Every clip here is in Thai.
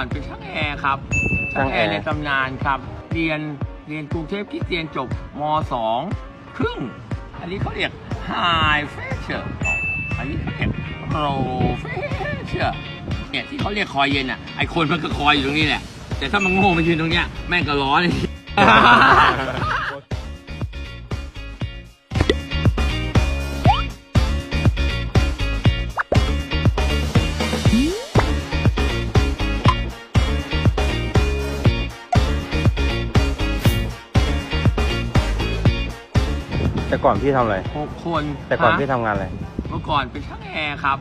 ก่อนเป็นช่างแอร์ครับ ช่างแอร์ในตำนานครับ เรียนเรียนกรุงเทพคริสเตียนจบมสองครึ่ง อันนี้เขาเรียก High Fashion อันนี้เขาเรียก Professional เนี่ยที่เขาเรียกคอยเย็นอะไอคนมันก็คอยอยู่ตรงนี้แหละ แต่ถ้ามันโง่มายืนตรงเนี้ยแม่งก็ร้อน แต่ก่อนพี่ทำอะไร หกคนแต่ก่อนฮะพี่ทำงานอะไร เมื่อก่อนเป็นช่างแอร์ครับ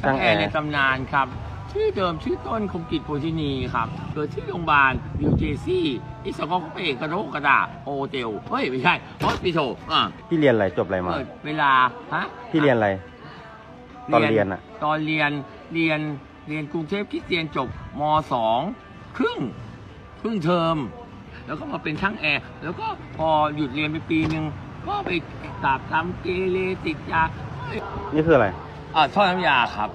ช่างแอร์ ในตำนานครับชื่อเดิมชื่อต้นคมกิจโพธินีครับเกิดที่โรงพยาบาลวิวเจซี่อิสกอเปกระโดกกระดาโฮเทลเฮ้ย ไม่ใช่ฮอสปิโตอ่าพี่เรียนอะไรจบอะไรมา เปิดเวลาฮะ พี่เรียนอะไร ตอนเรียนอะตอนเรียนเรียนเรียนกรุงเทพคริสเตียนจบมสองครึ่งครึ่งเทอม แล้วก็มาเป็นช่างแอร์ แล้วก็พอหยุดเรียนไปปีหนึ่ง ก็ไปตาบตามเกเรติดยานี่คืออะไรอ่าท่อน้ำยาครับ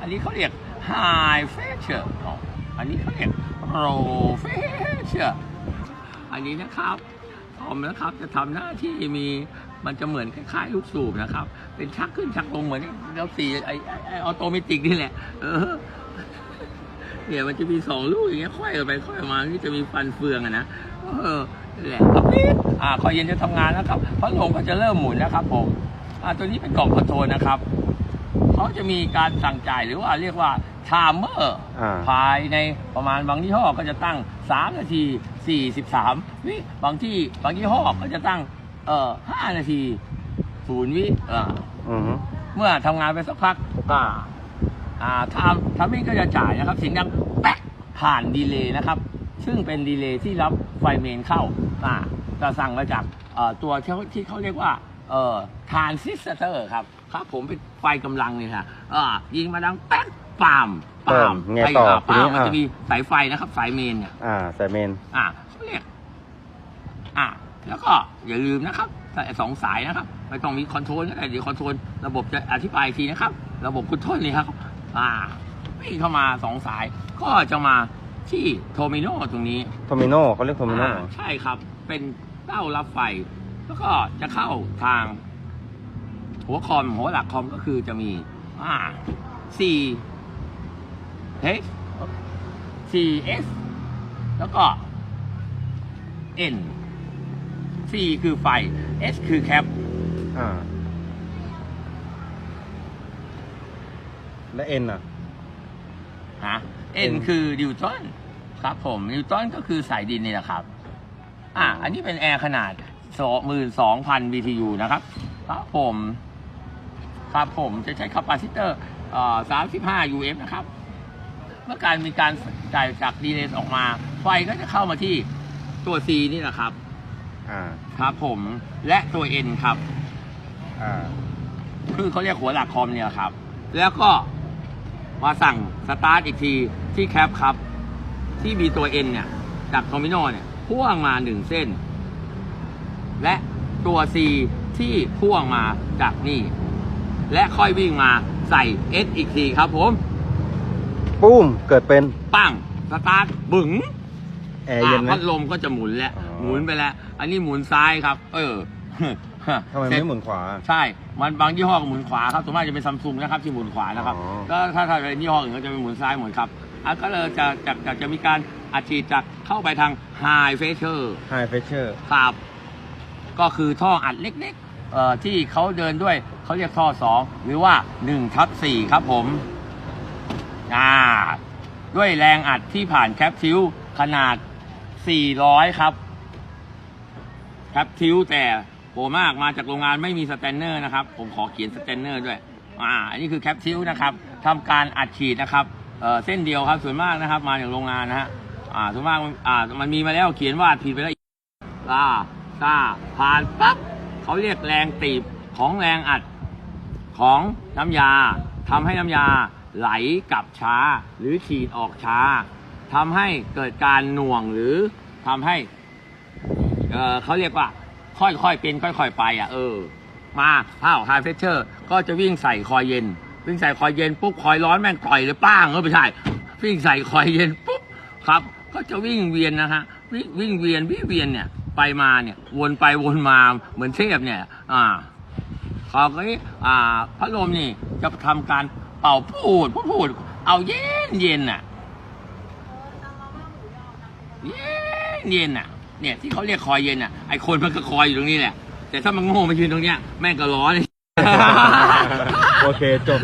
อันนี้เขาเรียก High Fashion อ๋ออันนี้เขาเรียก Professional อันนี้นะครับผมนะครับจะทำหน้าที่มีมันจะเหมือนคล้ายๆลูกสูบนะครับ เป็นชักขึ้นชักลงเหมือนแล้วสีไอไอ้ไอออโตเมติกนี่แหละ เออเนี่ยมันจะมีสองลูกอย่างเงี้ยค่อยกันไปค่อยมาที่จะมีฟันเฟืองอะนะเออนั่น แหละครับอ่าคอยเย็นจะทำงานนะครับพัดลมก็จะเริ่มหมุนนะครับผมอ่าตัวนี้เป็นกล่องคอนโทรลนะครับเขาจะมีการสั่งจ่ายหรือว่าเรียกว่าชามเมอร์อ่าภายในประมาณบางยี่ห้อก็จะตั้ง 3 นาที 43 วิบางที่บางยี่ห้อก็จะตั้งเอ่อ5นาที0วิอ่าอือฮึเมื่อทำงานไปสักพักอ่าอ่าทำทำมิ่งก็จะจ่ายนะครับเสียงดังแป๊กผ่านดีเลย์นะครับ ซึ่งเป็นดีเลย์ที่รับ ไฟเมนเข้าอ่าจะสั่งมาจากเอ่อตัวที่เขาที่เขาเรียกว่าเอ่อทรานซิสเตอร์ครับครับผมเป็นไฟกำลังเนี่ยค่ะอ่ายิงมาดังแป๊กปามปามเไงต่อไฟทีอ่านี้ปามมันอะ จะมีสายไฟนะครับสายเมนเนี่ย อ่าใส่เมน อะเขาเรียกอะแล้วก็อย่าลืมนะครับแต่สองสายนะครับ ไม่ต้องมีคอนโทรลก็ได้เดี๋ยวคอนโทรลระบบจะอธิบายอีกทีนะครับ ระบบคุณทนนี่ครับ อ่าวิ่งเข้ามาสองสายก็จะมา ที่โทมิโนตรงนี้โทมิโนเขาเรียกโทมิโนอ่าใช่ครับ เป็นเต้ารับไฟ แล้วก็จะเข้าทาง หัวคอมหัวหลักคอมก็คือจะมี อ่า C H C S แล้วก็ N C คือไฟ S คือแคป อ่า และเอ็นอะ ฮะ N N คือนิวตันครับผมนิวตันก็คือสายดินนี่แหละครับ อะอันนี้เป็นแอร์ขนาด22,000 BTU นะครับ ครับผม ครับผมจะใช้คาปาซิเตอร์เอ่อ35 UF นะครับ เมื่อการมีการจ่ายจากดีเลย์ออกมา ไฟก็จะเข้ามาที่ตัว C นี่แหละครับอ่าครับผมและตัว N ครับอ่าคือเขาเรียกหัวหลักคอมเนี่ยครับ แล้วก็ มาสั่งสตาร์ทอีกทีที่แคปครับ ที่มีตัว N เนี่ย จากคอมมิโนเนี่ยพ่วงมาหนึ่งเส้น และตัว C ที่พ่วงมาจากนี่ และค่อยวิ่งมาใส่ S อีกทีครับผม ปุ้ม เกิดเป็น ปั้งสตาร์ทบึ๋งแอร์เย็นไหมพัดลมก็จะหมุนแล้ว อ๋อ หมุนไปแล้ว อันนี้หมุนซ้ายครับ เออทำไมเสร็จไม่หมุนขวา ใช่ มันบางยี่ห้อก็หมุนขวาครับส่วนมากจะเป็นซัมซุงนะครับที่หมุนขวานะครับอ๋อ ก็ถ้าถ้าเป็นยี่ห้ออื่นก็จะเป็นหมุนซ้ายหมุนครับอะก็เลยจะจะจะจะมีการอัดฉีดจากเข้าไปทาง High Pressure ไฮเฟเชอร์ ครับ ก็คือท่ออัดเล็กๆเอ่อที่เขาเดินด้วยเขาเรียกท่อ2หรือว่า1ทับ4ครับผมอ่าด้วยแรงอัดที่ผ่านแคปซิลขนาด 400 ครับ แคปซิลแต่ โหมากมาจากโรงงานไม่มีสแตนเนอร์นะครับ ผมขอเขียนสแตนเนอร์ด้วยอ่าอันนี้คือแคปซิลนะครับทำการอัดฉีดนะครับเอ่อเส้นเดียวครับส่วนมากนะครับ มาจากโรงงานนะฮะอ่าส่วนมากมันอ่ามันมีมาแล้วเขียนว่าอัดผิดไปแล้วอ่าซาผ่านปั๊บเขาเรียกแรงตีบของแรงอัดของน้ำยาทำให้น้ำยาไหลกลับช้า หรือฉีดออกช้าทำให้เกิดการหน่วงหรือทำให้เเขาเรียกว่า ค่อยๆเป็นค่อยๆไปอะเออ มาผ้าไฮเฟเชอร์ ก็จะวิ่งใส่คอยเย็น วิ่งใส่คอยเย็นปุ๊บคอยร้อนแม่งต่อยเลยป้างเออไม่ใช่วิ่งใส่คอยเย็นปุ๊บครับ ก็จะวิ่งเวียนนะฮะวิ่งวิ่งเวียนวิ่งเวียนเนี่ยไปมาเนี่ยวนไปวนมาเหมือนเทพเนี่ย อ่าเขาก็อ่าพัดลมนี่จะทำการเป่าพูดพูดพูด เอาเย็นเย็นน่ะ เย็นเย็นน่ะ เนี่ยที่เขาเรียกคอยเย็นอะไอคนมันก็คอยอยู่ตรงนี้แหละ แต่ถ้ามันโง่มายืนตรงเนี้ยแม่งก็ร้อนโอเคจบ